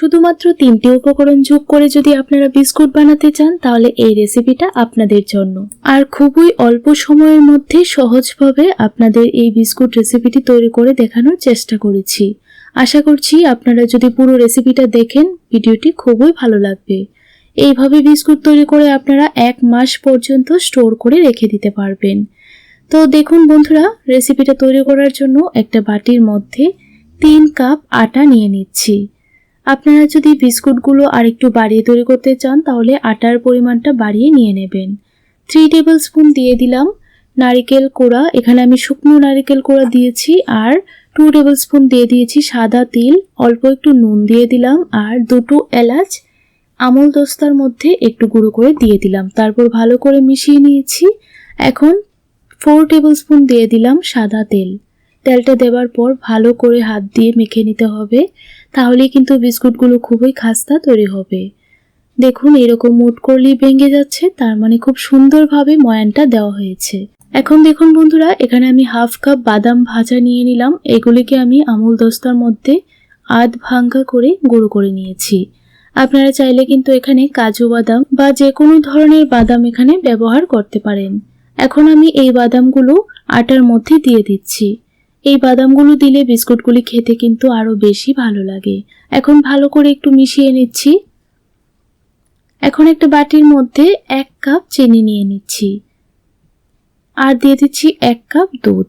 শুধুমাত্র তিনটি উপকরণ যোগ করে যদি আপনারা বিস্কুট বানাতে চান, তাহলে এই রেসিপিটা আপনাদের জন্য। আর খুবই অল্প সময়ের মধ্যে সহজভাবে আপনাদের এই বিস্কুট রেসিপিটি তৈরি করে দেখানোর চেষ্টা করেছি। আশা করছি আপনারা যদি পুরো রেসিপিটা দেখেন, ভিডিওটি খুবই ভালো লাগবে। এইভাবে বিস্কুট তৈরি করে আপনারা এক মাস পর্যন্ত স্টোর করে রেখে দিতে পারবেন। তো দেখুন বন্ধুরা, রেসিপিটা তৈরি করার জন্য একটা বাটির মধ্যে তিন কাপ আটা নিয়ে নিচ্ছি। আপনারা যদি বিস্কুটগুলো আর একটু বাড়িয়ে তৈরি করতে চান, তাহলে আটার পরিমাণটা বাড়িয়ে নিয়ে নেবেন। থ্রি টেবিল স্পুন দিয়ে দিলাম নারিকেল কোড়া। এখানে আমি শুকনো নারিকেল কোড়া দিয়েছি আর টু টেবিল স্পুন দিয়ে দিয়েছি সাদা তিল। অল্প একটু নুন দিয়ে দিলাম আর দুটো এলাচ। আমল দস্তার মধ্যে একটু গুঁড়ো করে দিয়ে দিলাম। তারপর ভালো করে মিশিয়ে নিয়েছি। এখন ফোর টেবিল স্পুন দিয়ে দিলাম সাদা তেল। তেলটা দেওয়ার পর ভালো করে হাত দিয়ে মেখে নিতে হবে। তাহলেই কিন্তু বিস্কুটগুলো খুবই খাস্তা তৈরি হবে। দেখুন, এরকম মুট করলেই ভেঙে যাচ্ছে, তার মানে খুব সুন্দরভাবে ময়ানটা দেওয়া হয়েছে। এখন দেখুন বন্ধুরা, এখানে আমি হাফ কাপ বাদাম ভাজা নিয়ে নিলাম। এগুলিকে আমি আমুল দস্তার মধ্যে আধ ভাঙ্গা করে গুঁড়ো করে নিয়েছি। আপনারা চাইলে কিন্তু এখানে কাজু বাদাম বা যে কোনো ধরনের বাদাম এখানে ব্যবহার করতে পারেন। এখন আমি এই বাদামগুলো আটার মধ্যে দিয়ে দিচ্ছি। এই বাদামগুলো দিলে বিস্কুটগুলি খেতে কিন্তু আরও বেশি ভালো লাগে। এখন ভালো করে একটু মিশিয়ে নিচ্ছি। এখন একটা বাটির মধ্যে এক কাপ চিনি নিয়ে নিচ্ছি। আর দিয়ে দিচ্ছি এক কাপ দুধ।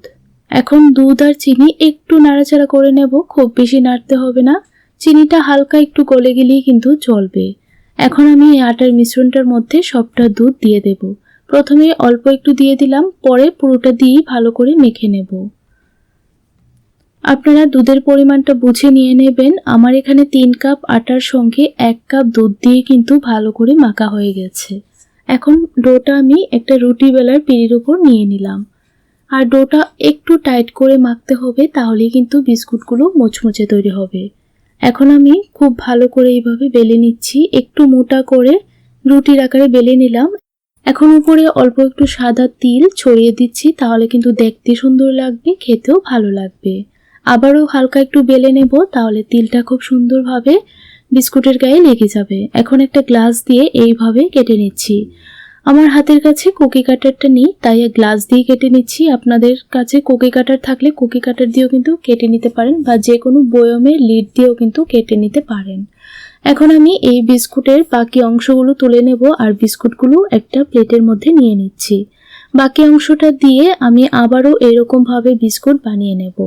এখন দুধ আর চিনি একটু নাড়াচাড়া করে নেব, খুব বেশি নাড়তে হবে না। চিনিটা হালকা একটু গলে গেলেই কিন্তু চলবে। এখন আমি এই আটার মিশ্রণটার মধ্যে সবটা দুধ দিয়ে দেব। প্রথমে অল্প একটু দিয়ে দিলাম, পরে পুরোটা দিয়েই ভালো করে মেখে নেব। আপনারা দুধের পরিমাণটা বুঝে নিয়ে নেবেন। আমার এখানে তিন কাপ আটার সঙ্গে এক কাপ দুধ দিয়ে কিন্তু ভালো করে মাখা হয়ে গেছে। এখন ডোটা আমি একটা রুটি বেলার পিড়ির উপর নিয়ে নিলাম। আর ডোটা একটু টাইট করে মাখতে হবে, তাহলেই কিন্তু বিস্কুটগুলো মোচমোচে তৈরি হবে। এখন আমি খুব ভালো করে এইভাবে বেলে নিচ্ছি। একটু মোটা করে রুটির আকারে বেলে নিলাম। এখন উপরে অল্প একটু সাদা তিল ছড়িয়ে দিচ্ছি, তাহলে কিন্তু দেখতে সুন্দর লাগবে, খেতেও ভালো লাগবে। আবারও হালকা একটু বেলে নেব, তাহলে তিলটা খুব সুন্দরভাবে বিস্কুটের গায়ে লেগে যাবে। এখন একটা গ্লাস দিয়ে এইভাবে কেটে নিচ্ছি। আমার হাতের কাছে কুকি কাটারটা নেই, তাই গ্লাস দিয়ে কেটে নিচ্ছি। আপনাদের কাছে কুকি কাটার থাকলে কুকি কাটার দিয়েও কিন্তু কেটে নিতে পারেন বা যে কোনো বয়মের লিড দিয়েও কিন্তু কেটে নিতে পারেন। এখন আমি এই বিস্কুটের বাকি অংশগুলো তুলে নেব আর বিস্কুটগুলো একটা প্লেটের মধ্যে নিয়ে নিচ্ছি। বাকি অংশটা দিয়ে আমি আবারও এরকমভাবে বিস্কুট বানিয়ে নেব।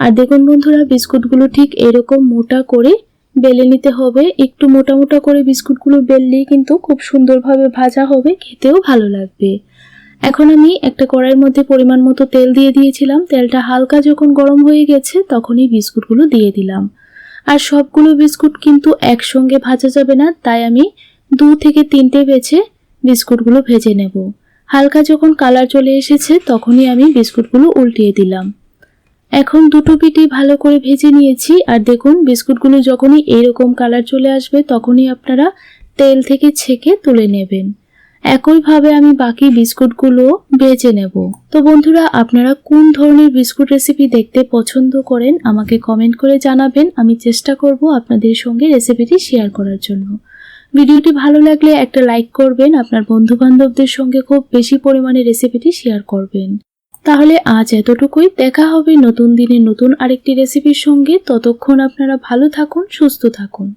আর দেখুন বন্ধুরা, বিস্কুটগুলো ঠিক এরকম মোটা করে বেলে নিতে হবে। একটু মোটা মোটা করে বিস্কুটগুলো বেললেই কিন্তু খুব সুন্দরভাবে ভাজা হবে, খেতেও ভালো লাগবে। এখন আমি একটা কড়াইয়ের মধ্যে পরিমাণ মতো তেল দিয়ে দিয়েছিলাম। তেলটা হালকা যখন গরম হয়ে গেছে, তখনই বিস্কুটগুলো দিয়ে দিলাম। আর সবগুলো বিস্কুট কিন্তু একসঙ্গে ভাজা যাবে না, তাই আমি দু থেকে তিনটে বেছে বিস্কুটগুলো ভেজে নেব। হালকা যখন কালার চলে এসেছে, তখনই আমি বিস্কুটগুলো উল্টিয়ে দিলাম। এখন দুটো পিটি ভালো করে ভেজে নিয়েছি, আর দেখুন, বিস্কুটগুলো যখনই এরকম কালার চলে আসবে, তখনই আপনারা তেল থেকে ছেঁকে তুলে নেবেন। একইভাবে আমি বাকি বিস্কুটগুলো ভেজে নেব। তো বন্ধুরা, আপনারা কোন ধরনের বিস্কুট রেসিপি দেখতে পছন্দ করেন, আমাকে কমেন্ট করে জানাবেন। আমি চেষ্টা করব আপনাদের সঙ্গে রেসিপিটি শেয়ার করার জন্য। ভিডিওটি ভালো লাগলে একটা লাইক করবেন, আপনার বন্ধু বান্ধবদের সঙ্গে খুব বেশি পরিমাণে রেসিপিটি শেয়ার করবেন। তাহলে আজ এতটুকুই। দেখা হবে নতুন দিনে নতুন আরেকটি রেসিপির সঙ্গে। ততক্ষণ আপনারা ভালো থাকুন, সুস্থ থাকুন।